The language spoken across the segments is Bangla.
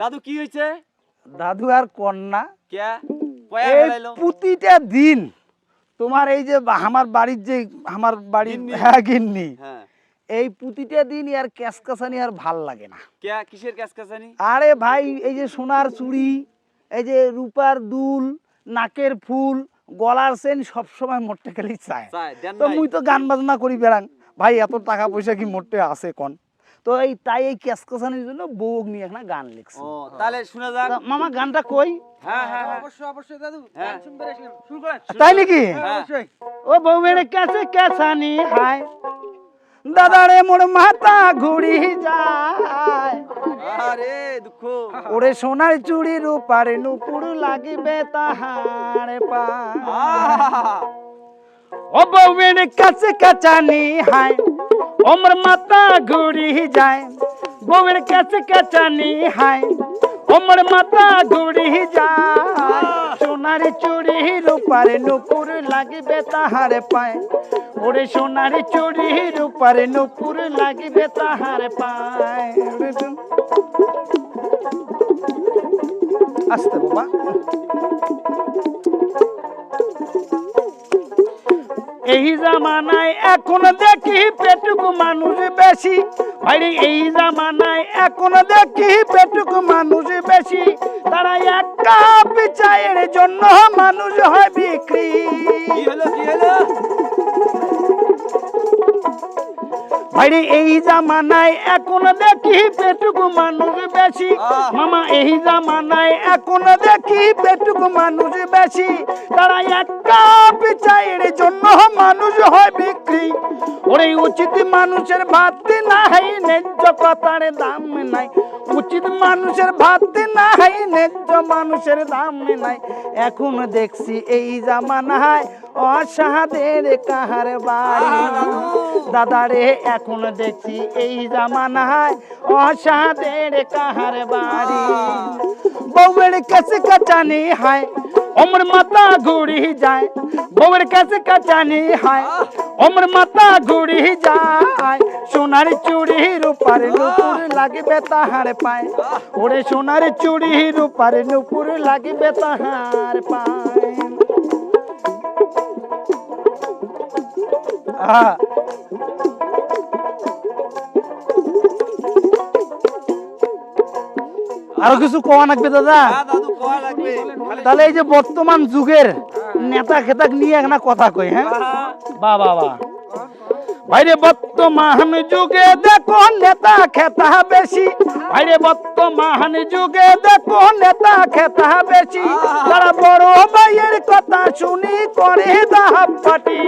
দাদু কি হয়েছে? দাদু আর কন্যা। প্রতিটা দিন তোমার এই যে আমার বাড়ির যে আমার বাড়ির। হ্যাঁ গিন্নি। হ্যাঁ। এই প্রতিটা দিন আর ক্যাসকাসানি আর ভালো লাগে না। কিসের কাজ কাছানি আরে ভাই এই যে সোনার চুড়ি এই যে রূপার দুল নাকের ফুল গলার সেন সবসময় মোটে খালি চায়। তো মুই তো গান বাজনা করি বেড়াং। ভাই এত টাকা পয়সা কি মোটে আছে কোন? তো এই তাই এই ক্যাসকাসানির জন্য বউ নিয়ে একটা গান লিখছি। ও তাহলে শুনে যাক। মামা গানটা কই? হ্যাঁ হ্যাঁ হ্যাঁ। অবশ্যই অবশ্যই দাদু। হ্যাঁ। গান আসলাম। শুরু করেন। তাই নাকি? হ্যাঁ। অবশ্যই। ও বউয়ের কাছে কেসানি হায়। দাদারে মোর মাথা ঘুরি যায়। আরে দুঃখ। ওরে সোনার চুড়ি রূপারে নুপুর লাগিবে তাহারে পা! ও বউয়ের কাছে কাচানি হায়। ওমর মাথা ঘুরি যায়, বউয়ের কাছে কাচানি হায় ওমর মাথা ঘুরি যায়, সোনার চুড়ি রূপারে নুপুর লাগিবে তাহারে পায়। ওরে সোনার চুড়ি রূপারে নুপুর লাগিবে তাহারে পায়। আসতে বাবা। এই জামানায় এখন দেখি পেটুক মানুষ বেশি। ভাইরে এই জামানায় এখন দেখি পেটুক মানুষ বেশি। তারা এক কাপ চায়ের জন্য মানুষ হয় বিক্রি। ভাইরে এই জামানায় এখন দেখি পেটুক মানুষ বেশি। মামা এই জামানায় এখন দেখি পেটুক মানুষ বেশি। তারা এক কাপ জন্য মানুষ হয় বিক্রি। ওরে উচিত মানুষের ভাত নাই, ন্যায্য কথার দাম নাই। উচিত মানুষের ভাত নাই, ন্যায্য মানুষের দাম নাই। এখন দেখছি এই জামানায় অসাহাদের কাহার বাড়ি? দাদারে, এখন দেখছি এই জামানায় অসাহাদের কাহার বাড়ি। বউয়ের কাছে কাটানি হায় ওমর মাথা ঘুরি যায়। বউয়ের কাছে কাটানি হায় ওমর মাথা ঘুরি যায়। সোনার চুড়ি রূপার নুপুর লাগবে তাহার পায়। ওরে সোনার চুড়ি রূপার নুপুর লাগবে তাহার পায়। আরও কিছু কোয়া লাগবে দাদা? তাহলে এই যে বর্তমান যুগের নেতা খেতাক নিয়ে একটা কথা কই হ্যাঁ? বা বা বা ভাইরে বর্তমান যুগে দেখো নেতা খেতা বেশি। ভাইরে বর্তমান যুগে দেখো নেতা খেতা বেশি। তারা বড় ভাইয়ের কথা শুনি করে দাহাব পাটি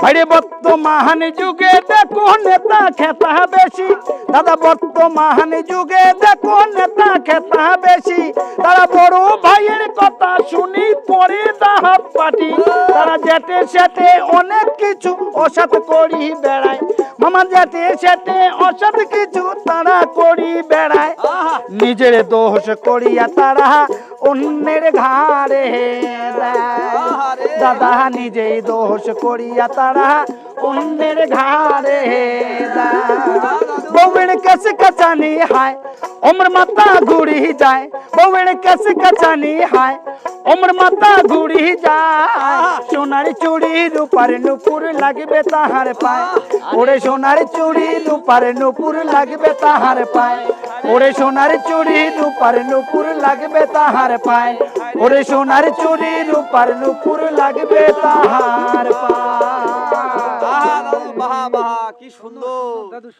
ভাইরে বর্তমান যুগে দেখো নেতা খেতা বেশি। দাদা বর্তমান যুগে দেখো নেতা খেতা বেশি। তারা বড় ভাইয়ের কথা শুনি পরে দাহাব পাটি তারা যেতে সেটে অনেক কিছু অসাত করি বেড়ায়। মামা যেতে সেটে অসাত কিছু তারা করি বেড়ায়। নিজের দোষ করিয়া তারা অন্যের ঘাড়ে দাদা নিজেই দোষ করিয়া তারা অন্যের ঘাড়ে বউয়ের কাছে কাচানি হায় ওমর মাথা ঘুরি যায়। বউয়ের কাছে কাচানি হায় ওমর মাথা ঘুরি যায় সোনার চুড়ি রূপার নুপুর লাগবে তাহার পায়। ওরে সোনার চুড়ি রূপার নুপুর লাগবে তাহার পায়। ওরে সোনার চুড়ি রূপার নুপুর লাগবে তাহার পায়। ওরে সোনার চুড়ি রূপার নুপুর লাগবে তাহার পায়। বাহা বাহা কি সুন্দর।